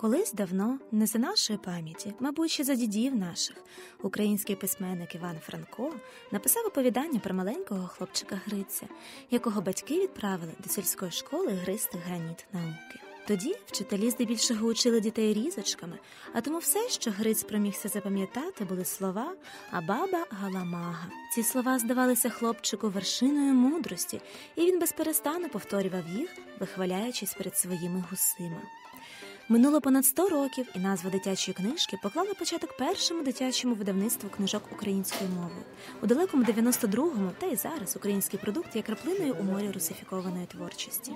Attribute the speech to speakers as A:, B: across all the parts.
A: Колись давно, не за нашої пам'яті, мабуть, ще за дідів наших, український письменник Іван Франко написав оповідання про маленького хлопчика Гриця, якого батьки відправили до сільської школи гристи граніт науки. Тоді вчителі здебільшого учили дітей різочками, а тому все, що Гриць промігся запам'ятати, були слова а баба галамага. Ці слова здавалися хлопчику вершиною мудрості, і він безперестану повторював їх, вихваляючись перед своїми гусима. Минуло понад 100 років, і назва дитячої книжки поклала початок першому дитячому видавництву книжок українською мовою. У далекому 92-му, та й зараз український продукт є краплиною у морі русифікованої творчості.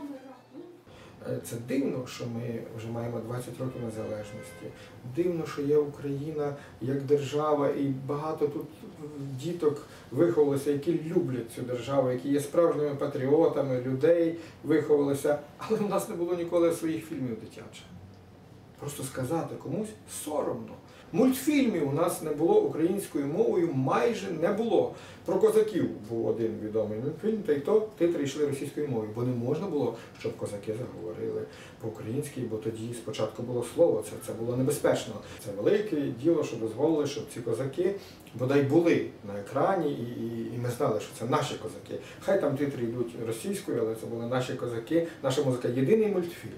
B: Е, Це дивно, що ми вже маємо 20 років незалежності. Дивно, що є Україна як держава, і багато тут діток виховалося, які люблять цю державу, які є справжніми патріотами, людей виховалися, але в нас не було ніколи своїх фільмів дитячих. Просто сказати комусь соромно. Мультфільмів у нас не було українською мовою, майже не було. Про козаків був один відомий мультфільм, та й то титри йшли російською мовою, бо не можна було, щоб козаки заговорили по-українськи, бо тоді спочатку було слово, це, це було небезпечно. Це велике діло, що дозволили, щоб ці козаки бодай були на екрані, і, і, і ми знали, що це наші козаки. Хай там титри йдуть російською, але це були наші козаки, наша музика. Єдиний мультфільм.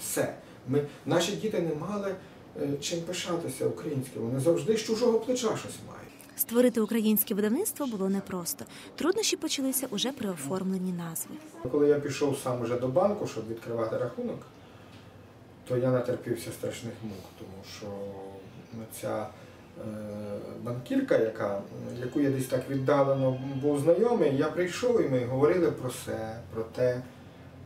B: Все. Ми, Наші діти не мали е, чим пишатися українським. Вони завжди з чужого плеча щось мають.
A: Створити українське видавництво було непросто. Труднощі почалися уже при оформленні назви.
B: Коли я пішов сам уже до банку, щоб відкривати рахунок, то я натерпівся страшних мук, тому що ця е, банкірка, яка, яку я десь так віддалено був знайомий, я прийшов і ми говорили про все, про те.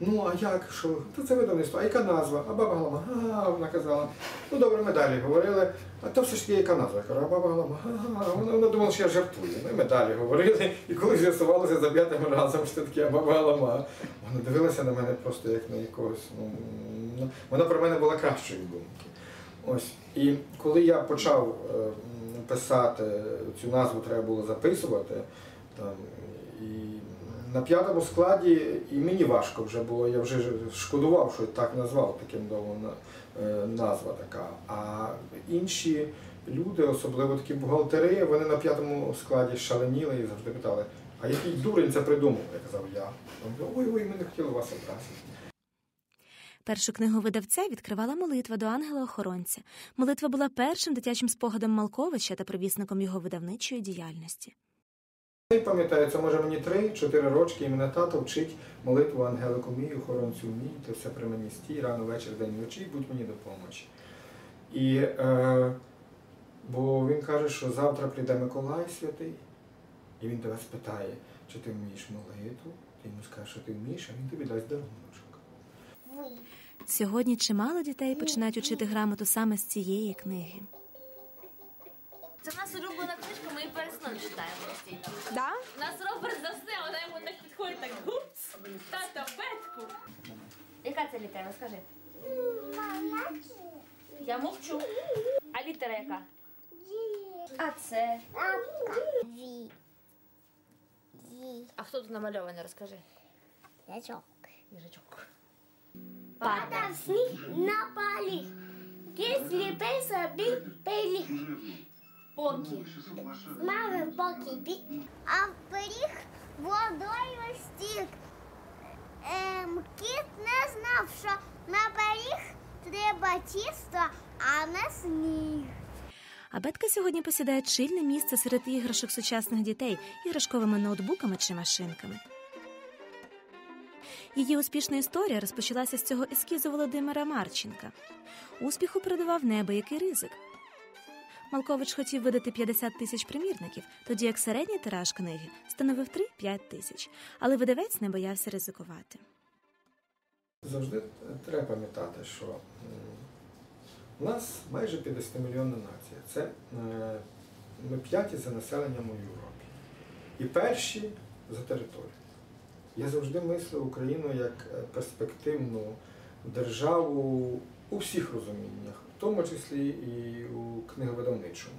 B: Ну, а як, що? Та це видавництво, а яка назва? А баба Галама, ага, вона казала. Ну добре, ми далі говорили. А то все ж таки яка назва? Я кажу, а баба Галама, ага, вона, вона думала, що я жартую. Ну, і ми далі говорили. І коли з'ясувалося за п'ятим разом, що таке баба Галама, вона дивилася на мене просто як на якогось. Ну, вона про мене була кращої думки. Ось. І коли я почав е, писати, цю назву треба було записувати. Там, на п'ятому складі і мені важко вже було, я вже шкодував, що так назвав таким довго е, назва така. А інші люди, особливо такі бухгалтери, вони на п'ятому складі шаленіли і завжди питали, а який дурень це придумав? Я казав, я. Ой, ой, ми не хотіли вас образити.
A: Першу книгу видавця відкривала молитва до ангела-охоронця. Молитва була першим дитячим спогадом Малковича та провісником його видавничої діяльності.
B: Я пам'ятаю, це може мені 3-4 рочки, і мене тато вчить молитву ангелику мій, охоронцю мій, ти все при мені стій, рано вечір, день вночі, будь мені допомочі. І, е, бо він каже, що завтра прийде Миколай святий, і він тебе спитає, чи ти вмієш молитву, ти йому скажеш, що ти вмієш, а він тобі дасть даруночок.
A: Сьогодні чимало дітей починають учити грамоту саме з цієї книги.
C: Це в нас улюблена книжка, ми її перед сном читаємо постійно.
D: Да?
C: У нас Роберт засне, вона йому так підходить, так гупс, тата бетку. Яка це літера? Розкажи. Я мовчу. А літера яка? А це?
E: Ві. Ві.
C: А хто тут намальований? Розкажи.
E: Ячок.
C: Їжачок.
E: Падав сніг на полі. Кіт сліпий собі пиліг.
C: Покі.
E: Мами поки бік, а пиріг водою стік. Ем, кіт не знав, що на пиріг треба тісто, а не сніг.
A: Абетка сьогодні посідає чільне місце серед іграшок сучасних дітей, іграшковими ноутбуками чи машинками. Її успішна історія розпочалася з цього ескізу Володимира Марченка. Успіху передавав неабиякий ризик. Малкович хотів видати 50 тисяч примірників, тоді як середній тираж книги становив 3-5 тисяч, але видавець не боявся ризикувати.
B: Завжди треба пам'ятати, що у нас майже 50-мільйонна нація. Це е, ми п'яті за населенням у Європі. І перші за територію. Я завжди мислив Україну як е, перспективну державу у всіх розуміннях, тому числі і у книговидавничому.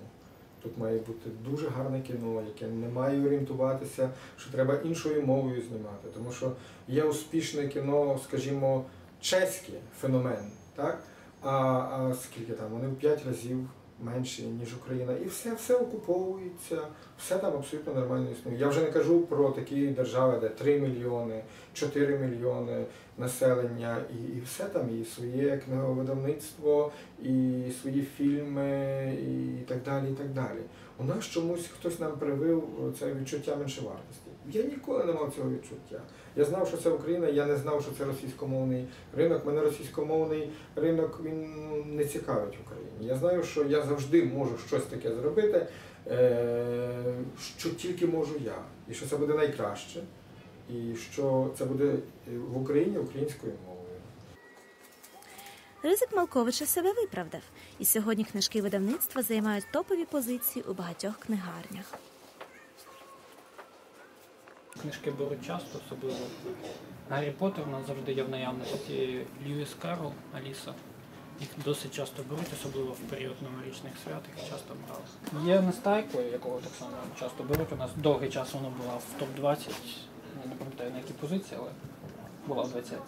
B: Тут має бути дуже гарне кіно, яке не має орієнтуватися, що треба іншою мовою знімати. Тому що є успішне кіно, скажімо, чеське феномен. Так? А, а скільки там? Вони в 5 разів менші, ніж Україна. І все, все окуповується, все там абсолютно нормально існує. Я вже не кажу про такі держави, де 3 мільйони, 4 мільйони населення, і, і все там, і своє книговидавництво, і свої фільми, і так далі. і так далі. У нас чомусь хтось нам привив це відчуття меншовартості. Я ніколи не мав цього відчуття. Я знав, що це Україна, я не знав, що це російськомовний ринок. Мене російськомовний ринок він ну, не цікавить Україні. Я знаю, що я завжди можу щось таке зробити, е, що тільки можу я, і що це буде найкраще, і що це буде в Україні українською мовою.
A: Ризик Малковича себе виправдав, і сьогодні книжки видавництва займають топові позиції у багатьох книгарнях.
D: Книжки беруть часто, особливо Гаррі Поттер у нас завжди є в наявності Льюіс Карл, Аліса. Їх досить часто беруть, особливо в період новорічних свят, їх часто брали. Є Нестайко, якого так само часто беруть. У нас довгий час вона була в топ-20, я не пам'ятаю на якій позиції, але була в 20.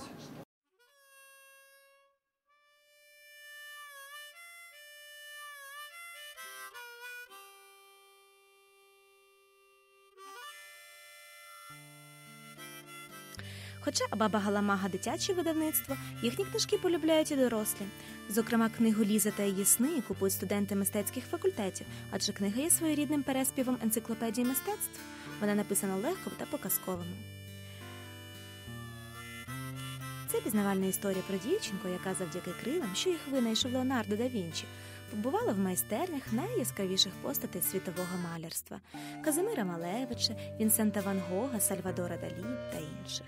A: Хоча баба Галамага дитяче видавництво, їхні книжки полюбляють і дорослі. Зокрема, книгу Ліза та її сни купують студенти мистецьких факультетів, адже книга є своєрідним переспівом енциклопедії мистецтв. Вона написана легко та по-казковому. Це пізнавальна історія про дівчинку, яка завдяки крилам, що їх винайшов Леонардо да Вінчі, побувала в майстернях найяскравіших постатей світового малярства Казимира Малевича, Вінсента Ван Гога, Сальвадора Далі та інших.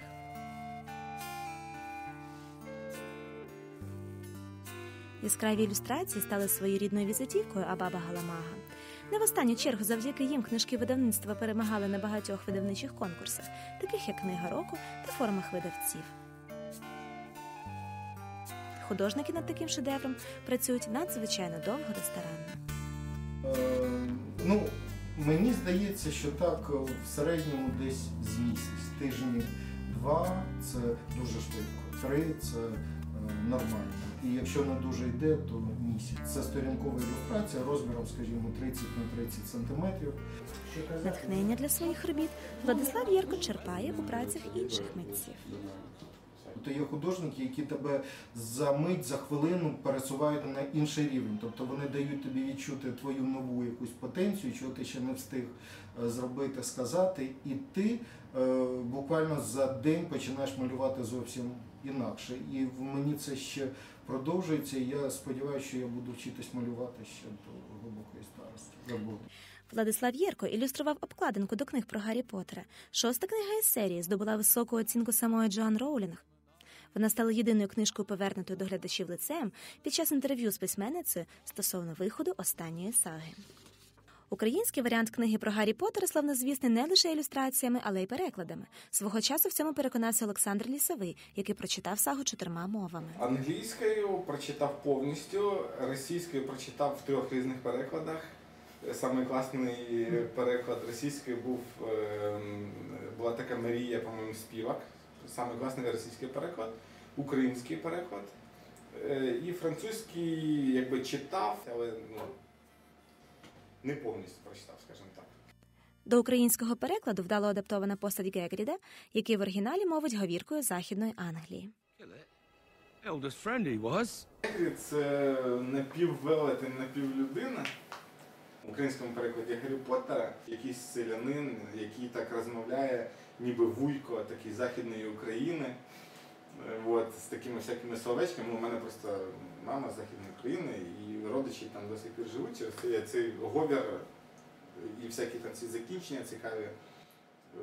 A: Яскраві ілюстрації стали своєрідною візитівкою Абаба Галамага. Не в останню чергу завдяки їм книжки видавництва перемагали на багатьох видавничих конкурсах, таких як Книга року та формах видавців. Художники над таким шедевром працюють надзвичайно довго та старанно.
F: Е, ну, мені здається, що так е, в середньому десь з місяць. Тижні два це дуже швидко. Три це нормально. І якщо не дуже йде, то місяць. Це сторінкова ілюстрація розміром, скажімо, 30 на 30 сантиметрів.
A: Натхнення для своїх робіт Владислав Єрко черпає у працях інших митців.
F: То є художники, які тебе за мить, за хвилину пересувають на інший рівень. Тобто вони дають тобі відчути твою нову якусь потенцію, чого ти ще не встиг е, зробити, сказати, і ти е, буквально за день починаєш малювати зовсім інакше. І в мені це ще продовжується. І я сподіваюся, що я буду вчитись малювати ще до глибокої старості. Забуду.
A: Владислав Єрко ілюстрував обкладинку до книг про Гаррі Поттера. Шоста книга із серії здобула високу оцінку самої Джоан Роулінг. Вона стала єдиною книжкою, повернутою до глядачів лицем під час інтерв'ю з письменницею стосовно виходу останньої саги. Український варіант книги про Гаррі Поттера славнозвісний не лише ілюстраціями, але й перекладами. Свого часу в цьому переконався Олександр Лісовий, який прочитав сагу чотирма мовами.
G: Англійською прочитав повністю, російською прочитав в трьох різних перекладах. Самий класний переклад російської був ем, була така Марія, по-моєму, співак. Самий класний російський переклад, український переклад. Е, І французький якби читав, але ну, не повністю прочитав, скажімо так.
A: До українського перекладу вдало адаптована постать Гегріда, який в оригіналі мовить говіркою Західної Англії.
H: Eldest friend he was.
G: Хагрід це напіввелетень, напівлюдина. В українському перекладі Гаррі Поттера якийсь селянин, який так розмовляє, ніби вуйко такий західної України. От, з такими всякими словечками. У мене просто мама з Західної України і родичі там до сих пір живуть. Ось Цей, цей говір і всякі там ці закінчення цікаві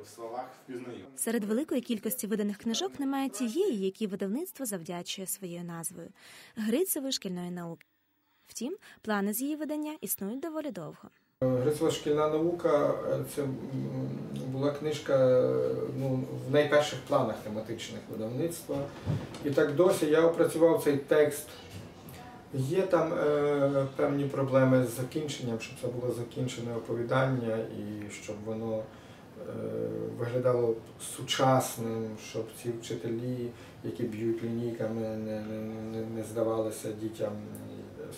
G: в словах впізнаю.
A: Серед великої кількості виданих книжок немає тієї, якій видавництво завдячує своєю назвою Грицевої шкільної науки. Втім, плани з її видання існують доволі довго.
B: Грицева шкільна наука це була книжка ну, в найперших планах тематичних видавництва. І так досі я опрацював цей текст. Є там е, певні проблеми з закінченням, щоб це було закінчене оповідання і щоб воно виглядало сучасним, щоб ці вчителі, які б'ють лінійками, не, не, не здавалися дітям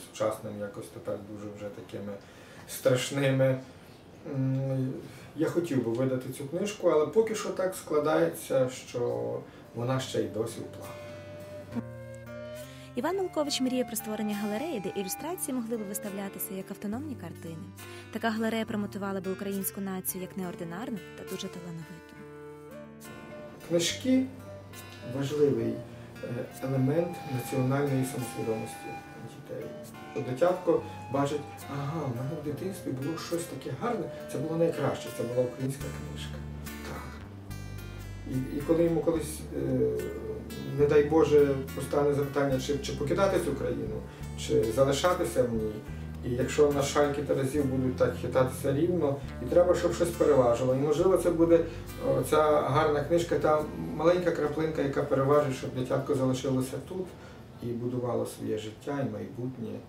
B: сучасним, якось тепер дуже вже такими страшними. Я хотів би видати цю книжку, але поки що так складається, що вона ще й досі в планах.
A: Іван Малкович мріє про створення галереї, де ілюстрації могли б виставлятися як автономні картини. Така галерея промотувала би українську націю як неординарну та дуже талановиту.
B: Книжки важливий е, елемент національної самосвідомості дітей. Дитятко бачить, ага, в мене в дитинстві було щось таке гарне, це було найкраще, це була українська книжка. І, і коли йому колись, е, не дай Боже, постане запитання, чи, чи покидати цю країну, чи залишатися в ній. І якщо на шальки Терезів будуть так хитатися рівно, і треба, щоб щось переважило. І можливо, це буде ця гарна книжка, та маленька краплинка, яка переважить, щоб дитятко залишилося тут і будувало своє життя і майбутнє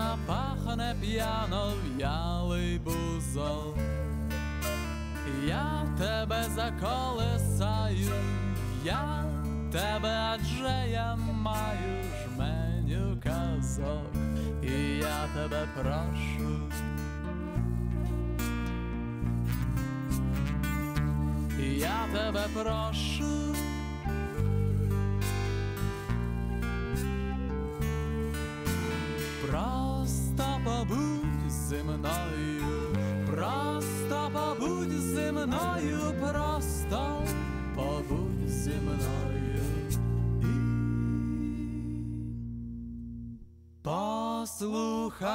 I: весняна пахне п'яно в'ялий бузол. Я тебе заколесаю, я тебе, адже я маю жменю казок, і я тебе прошу. Я тебе прошу. Зі мною, просто побудь зі мною, просто побудь зі мною. І послухай